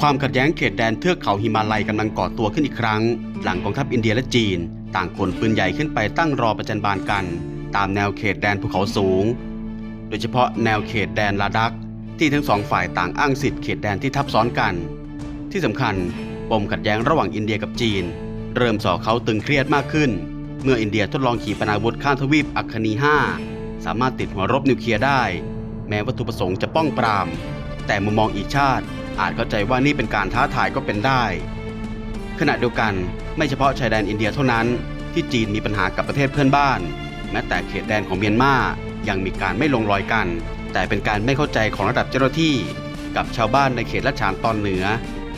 ความขัดแย้งเขตแดนเทือกเขาหิมาลัยกำลังก่อตัวขึ้นอีกครั้ง หลังกองทัพอินเดียและจีน ต่างขนปืนใหญ่ขึ้นไปตั้งรอประจันบานกัน ตามแนวเขตแดนภูเขาสูง โดยเฉพาะแนวเขตแดนลาดัก ที่ทั้งสองฝ่ายต่างอ้างสิทธิ์เขตแดนที่ทับซ้อนกัน ที่สำคัญปมขัดแย้งระหว่างอินเดียกับจีน เริ่มส่อเขาตึงเครียดมากขึ้น เมื่ออินเดียทดลองขีปนาวุธข้ามทวีปอัคคนี5สามารถติดหัวรบนิวเคลียร์ได้ แม้วัตถุประสงค์จะป้องปราม แต่มุมมองอีกชาติ อาจเข้าใจว่านี่เป็นการท้าทายก็เป็นได้ ขณะเดียวกันไม่เฉพาะชายแดนอินเดียเท่านั้น ที่จีนมีปัญหากับประเทศเพื่อนบ้าน แม้แต่เขตแดนของเมียนมายังมีการไม่ลงรอยกัน แต่เป็นการไม่เข้าใจของระดับเจ้าหน้าที่กับชาวบ้านในเขตละฉานตอนเหนือ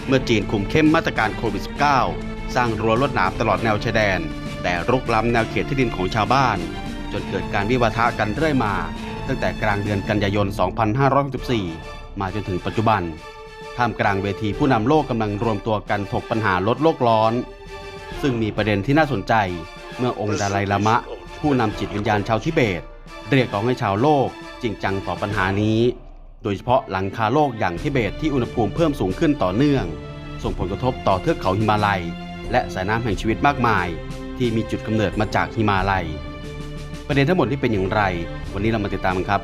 เมื่อจีนคุมเข้มมาตรการโควิด -19 สร้างรั้วลวดหนามตลอดแนวชายแดน แต่รุกล้ำแนวเขตที่ดินของชาวบ้าน จนเกิดการวิวาทะกันเรื่อยมา ตั้งแต่กลางเดือนกันยายน 2564 มาจนถึงปัจจุบัน ท่ามกลางเวทีผู้นำโลกกำลังรวมตัวกันถกปัญหาลดโลกร้อน ซึ่งมีประเด็นที่น่าสนใจเมื่อองค์ดาไลลามะ ผู้นำจิตวิญญาณชาวทิเบต เรียกร้องให้ชาวโลกจริงจังต่อปัญหานี้ โดยเฉพาะหลังคาโลกอย่างทิเบตที่อุณหภูมิเพิ่มสูงขึ้นต่อเนื่อง ส่งผลกระทบต่อเทือกเขาหิมาลัย และสายน้ำแห่งชีวิตมากมาย ที่มีจุดกำเนิดมาจากหิมาลัย ประเด็นทั้งหมดที่เป็นอย่างไร วันนี้เรามาติดตามกันครับ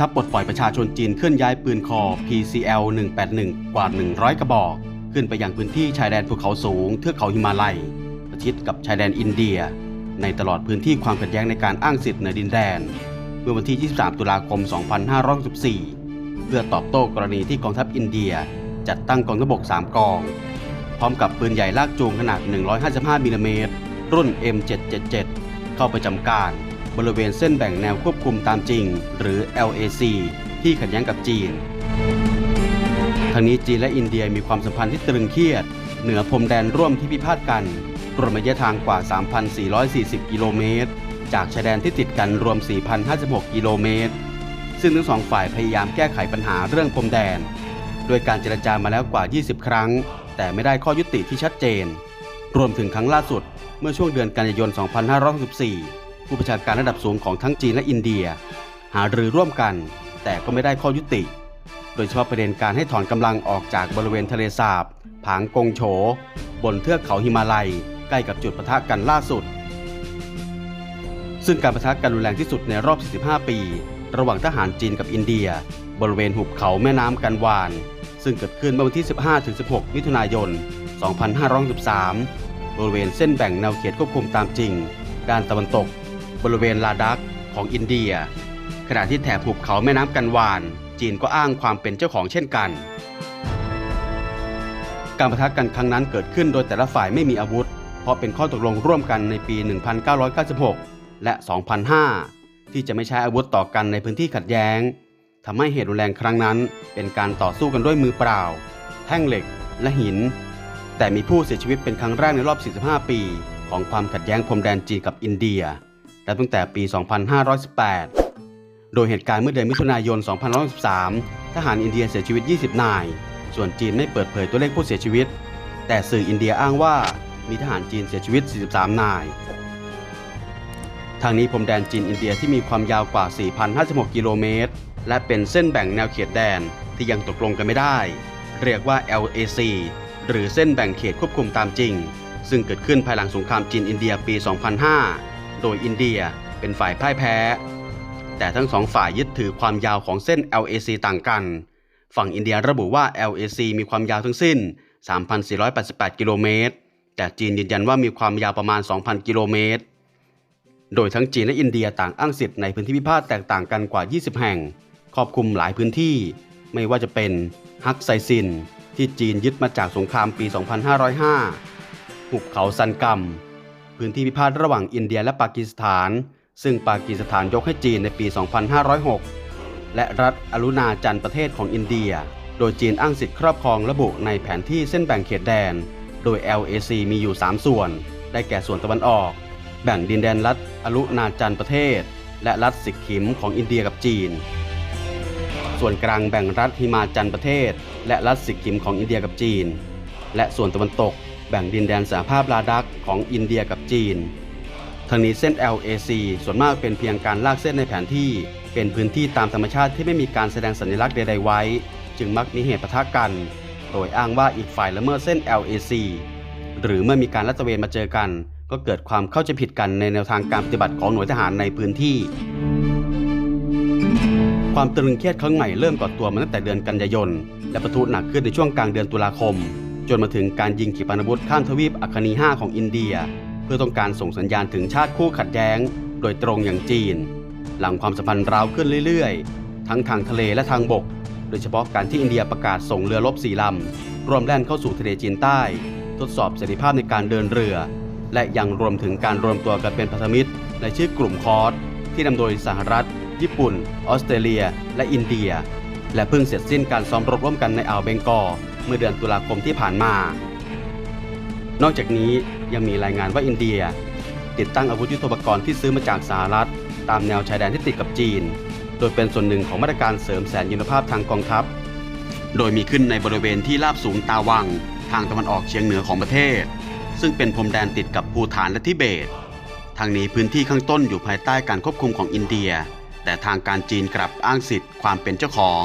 ทัพปลดปล่อยประชาชนจีนเคลื่อนย้ายปืนคอ PCL 181 กว่า 100 กระบอก ขึ้นไปยังพื้นที่ชายแดนภูเขาสูงเทือกเขาหิมาลัยประชิดกับชายแดนอินเดีย ในตลอดพื้นที่ความขัดแย้งในการอ้างสิทธิ์เหนือดินแดน เมื่อวันที่ 23 ตุลาคม 2564 เพื่อตอบโต้กรณีที่กองทัพอินเดีย จัดตั้งกองทัพบก 3 กอง พร้อมกับปืนใหญ่ลากจูงขนาด 155มิลลิเมตรรุ่น M777 เข้าไปจำการ บริเวณเส้นแบ่งแนวควบคุมตามจริง หรือ LAC ที่ขัดแย้งกับจีนทั้งนี้จีนและอินเดียมีความสัมพันธ์ที่ตรึงเครียด เหนือพรมแดนร่วมที่พิพาทกันรวมระยะทางกว่า 3,440 กิโลเมตร จากชายแดนที่ติดกันรวม 4,056 กิโลเมตร ซึ่งทั้งสองฝ่ายพยายามแก้ไขปัญหาเรื่องพรมแดน โดยการเจรจามาแล้วกว่า 20 ครั้ง แต่ไม่ได้ข้อยุติที่ชัดเจน รวมถึงครั้งล่าสุดเมื่อช่วงเดือนกันยายน 2564 ผู้ประชาการระดับสูงของทั้งจีนและอินเดีย หารือร่วมกัน แต่ก็ไม่ได้ข้อยุติ โดยเฉพาะประเด็นการให้ถอนกำลังออกจากบริเวณทะเลสาบ ผางกงโฉ บนเทือกเขาหิมาลัย ใกล้กับจุดปะทะกันล่าสุด ซึ่งการปะทะกันรุนแรงที่สุดในรอบ 45 ปี ระหว่างทหารจีนกับอินเดีย บริเวณหุบเขาแม่น้ำกันวาน ซึ่งเกิดขึ้นเมื่อวันที่ 15-16 มิถุนายน 2513บริเวณเส้นแบ่งแนวเขตควบคุมตามจริง ด้านตะวันตก บริเวณลาดักของอินเดีย ขณะที่แถบหุบเขาแม่น้ำกันวาน จีนก็อ้างความเป็นเจ้าของเช่นกัน การประทะกันครั้งนั้นเกิดขึ้นโดยแต่ละฝ่ายไม่มีอาวุธ เพราะเป็นข้อตกลงร่วมกันในปี 1996 และ 2005 ที่จะไม่ใช้อาวุธต่อกันในพื้นที่ขัดแย้งทำให้เหตุรุนแรงครั้งนั้น เป็นการต่อสู้กันด้วยมือเปล่า แท่งเหล็กและหิน แต่มีผู้เสียชีวิตเป็นครั้งแรกในรอบ 45 ปี ของความขัดแย้งพรมแดนจีนกับอินเดีย และตั้งแต่ปี 2518 โดยเหตุการณ์เมื่อเดือนมิถุนายน2513 ทหารอินเดียเสียชีวิต 20 นาย ส่วนจีนไม่เปิดเผยตัวเลขผู้เสียชีวิต แต่สื่ออินเดียอ้างว่ามีทหารจีนเสียชีวิต 43 นาย ทางนี้พรมแดนจีนอินเดียที่มีความยาวกว่า 4,056 กิโลเมตร และเป็นเส้นแบ่งแนวเขตแดนที่ยังตกลงกันไม่ได้ เรียกว่า LAC หรือเส้นแบ่งเขตควบคุมตามจริง ซึ่งเกิดขึ้นภายหลังสงครามจีนอินเดียปี 2005 โดยอินเดียเป็นฝ่ายพ่ายแพ้ แต่ทั้งสองฝ่ายยึดถือความยาวของเส้น LAC ต่างกัน ฝั่งอินเดียระบุว่า LAC มีความยาวทั้งสิ้น 3,488 กิโลเมตร แต่จีนยืนยันว่ามีความยาวประมาณ 2,000 กิโลเมตร โดยทั้งจีนและอินเดียต่างอ้างสิทธิ์ในพื้นที่พิพาทแตกต่างกันกว่า 20 แห่ง ครอบคลุมหลายพื้นที่ ไม่ว่าจะเป็นฮักไซซิน ที่จีนยึดมาจากสงครามปี 2505 หุบเขาซันกัม พื้นที่พิพาทระหว่างอินเดียและปากีสถาน ซึ่งปากีสถานยกให้จีนในปี 2506 และรัฐอรุณาจันประเทศของอินเดีย โดยจีนอ้างสิทธิครอบครองระบุในแผนที่เส้นแบ่งเขตแดน โดย LAC มีอยู่ 3 ส่วน ได้แก่ส่วนตะวันออก แบ่งดินแดนรัฐอรุณาจันประเทศ และรัฐสิกขิมของอินเดียกับจีน ส่วนกลางแบ่งรัฐฮิมาจันประเทศ และรัฐสิกขิมของอินเดียกับจีน และส่วนตะวันตก แบ่งดินแดนสหภาพลาดักของอินเดียกับจีนทางนี้เส้น LAC ส่วนมากเป็นเพียงการลากเส้นในแผนที่ เป็นพื้นที่ตามธรรมชาติที่ไม่มีการแสดงสัญลักษณ์ใดๆไว้ จึงมักมีเหตุปะทะกัน โดยอ้างว่าอีกฝ่ายละเมิดเส้น LAC หรือเมื่อมีการลาดตระเวนมาเจอกัน ก็เกิดความเข้าใจผิดกันในแนวทางการปฏิบัติของหน่วยทหารในพื้นที่ ความตึงเครียดครั้งใหม่เริ่มก่อตัวมาตั้งแต่เดือนกันยายน และประทุหนักขึ้นในช่วงกลางเดือนตุลาคม จนมาถึงการยิงขีปนาวุธข้ามทวีปอัคนี5ของอินเดีย เพื่อต้องการส่งสัญญาณถึงชาติคู่ขัดแย้ง โดยตรงอย่างจีน หลังความสัมพันธ์ร้าวขึ้นเรื่อยๆ ทั้งทางทะเลและทางบก โดยเฉพาะการที่อินเดียประกาศส่งเรือรบสี่ลำร่วมแล่นเข้าสู่ทะเลจีนใต้ ทดสอบเสรีภาพในการเดินเรือ และยังรวมถึงการรวมตัวกันเป็นพันธมิตร ในชื่อกลุ่มคอร์สที่นำโดยสหรัฐ ญี่ปุ่น ออสเตรเลีย และอินเดีย และเพิ่งเสร็จสิ้นการซ้อมรบร่วมกันในอ่าวเบงกอล เมื่อเดือนตุลาคมที่ผ่านมา นอกจากนี้ยังมีรายงานว่าอินเดีย ติดตั้งอาวุธยุทโธปกรณ์ที่ซื้อมาจากสหรัฐ ตามแนวชายแดนที่ติดกับจีน โดยเป็นส่วนหนึ่งของมาตรการเสริมแสนยุทธภาพทางกองทัพ โดยมีขึ้นในบริเวณที่ราบสูงตาวัง ทางตะวันออกเฉียงเหนือของประเทศ ซึ่งเป็นพรมแดนติดกับภูฐานและทิเบตทางนี้พื้นที่ข้างต้นอยู่ภายใต้การควบคุมของอินเดีย แต่ทางการจีนกลับอ้างสิทธิ์ความเป็นเจ้าของ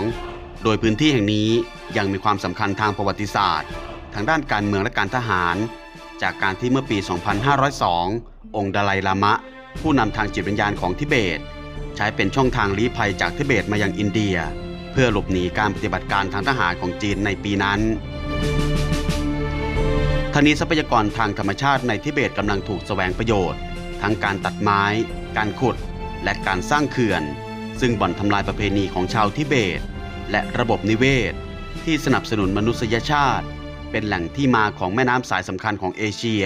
โดยพื้นที่แห่งนี้ยังมีความสำคัญทางประวัติศาสตร์ ทางด้านการเมืองและการทหาร จากการที่เมื่อปี 2502 องค์ดาไลลามะ ผู้นำทางจิตวิญญาณของทิเบต ใช้เป็นช่องทางลี้ภัยจากทิเบตมายังอินเดีย เพื่อหลบหนีการปฏิบัติการทางทหารของจีนในปีนั้นทางนี้ทรัพยากรทางธรรมชาติในทิเบตกำลังถูกแสวงประโยชน์ ทั้งการตัดไม้ การขุด และการสร้างเขื่อน ซึ่งบ่อนทำลายประเพณีของชาวทิเบต และระบบนิเวศ ที่สนับสนุนมนุษยชาติ เป็นแหล่งที่มาของแม่น้ำสายสำคัญของเอเชีย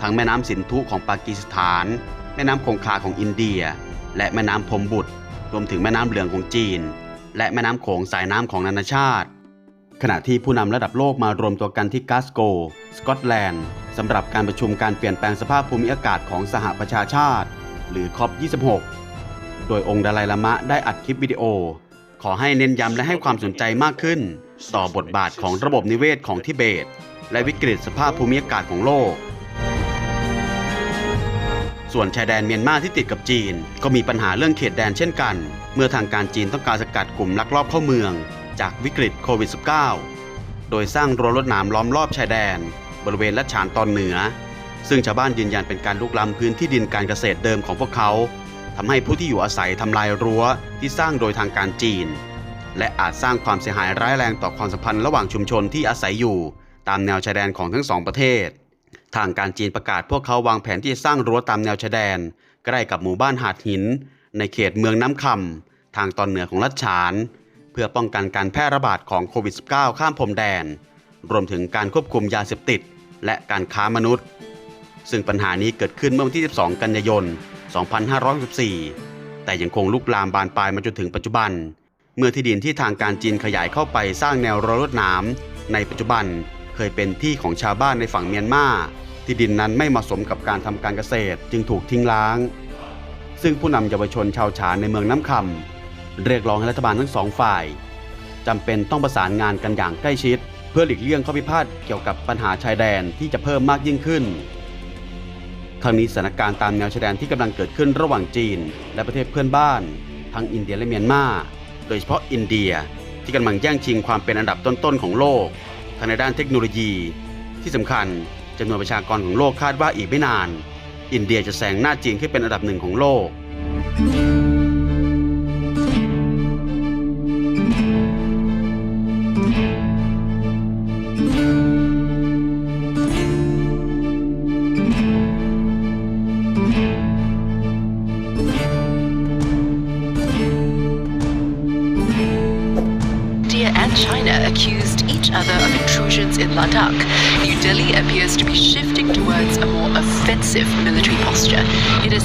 ทั้งแม่น้ำสินธุของปากีสถาน แม่น้ำคงคาของอินเดีย และแม่น้ำพรมบุตร รวมถึงแม่น้ำเหลืองของจีน และแม่น้ำโขงสายน้ำของนานาชาติ ขณะที่ผู้นำระดับโลกมารวมตัวกันที่กาสโก สกอตแลนด์สำหรับการประชุมการเปลี่ยนแปลงสภาพภูมิอากาศของสหประชาชาติ หรือคอป26โดยองค์ดาไลลามะได้อัดคลิปวิดีโอ ขอให้เน้นย้ำและให้ความสนใจมากขึ้น ต่อบทบาทของระบบนิเวศของทิเบต และวิกฤตสภาพภูมิอากาศของโลก ส่วนชายแดนเมียนมาที่ติดกับจีน ก็มีปัญหาเรื่องเขตแดนเช่นกัน เมื่อทางการจีนต้องการสกัดกลุ่มลักลอบเข้าเมือง จากวิกฤตโควิด -19 โดยสร้างรั้วรวดหนามล้อมรอบชายแดน บริเวณลัดฉานตอนเหนือ ซึ่งชาวบ้านยืนยันเป็นการลุกล้ำพื้นที่ดินการเกษตรเดิมของพวกเขา ทำให้ผู้ที่อยู่อาศัยทำลายรั้วที่สร้างโดยทางการจีน และอาจสร้างความเสียหายร้ายแรงต่อความสัมพันธ์ระหว่างชุมชนที่อาศัยอยู่ ตามแนวชายแดนของทั้งสองประเทศ ทางการจีนประกาศพวกเขาวางแผนที่จะสร้างรั้วตามแนวชายแดน ใกล้กับหมู่บ้านหาดหิน ในเขตเมืองน้ำคำทางตอนเหนือของรัฐฉาน เพื่อป้องกันการแพร่ระบาดของโควิด -19 ข้ามพรมแดน รวมถึงการควบคุมยาเสพติด และการค้ามนุษย์ ซึ่งปัญหานี้เกิดขึ้นเมื่อวันที่ 12 กันยายน 2564 แต่ยังคงลุกลามบานปลายมาจนถึงปัจจุบัน เมื่อที่ดินที่ทางการจีนขยายเข้าไปสร้างแนวรั้วรวดหนามในปัจจุบันเคยเป็นที่ของชาวบ้านในฝั่งเมียนมาที่ดินนั้นไม่เหมาะสมกับการทำการเกษตรจึงถูกทิ้งร้าง ซึ่งผู้นำเยาวชนชาวฉานในเมืองน้ำคำเรียกร้องให้รัฐบาลทั้งสองฝ่ายจำเป็นต้องประสานงานกันอย่างใกล้ชิด เพื่อหลีกเลี่ยงข้อพิพาทเกี่ยวกับปัญหาชายแดนที่จะเพิ่มมากยิ่งขึ้น ทางนี้สถานการณ์ตามแนวชายแดนที่กำลังเกิดขึ้นระหว่างจีน และประเทศเพื่อนบ้าน ทั้งอินเดียและเมียนมา โดยเฉพาะอินเดียที่กำลังแย่งชิงความเป็นอันดับต้นๆของโลกทางในด้านเทคโนโลยี ที่สำคัญจำนวนประชากรของโลกคาดว่าอีกไม่นาน อินเดียจะแซงหน้าจีนขึ้นเป็นอันดับหนึ่งของโลก thank you Ladakh. New Delhi appears to be shifting towards a more offensive military posture. It is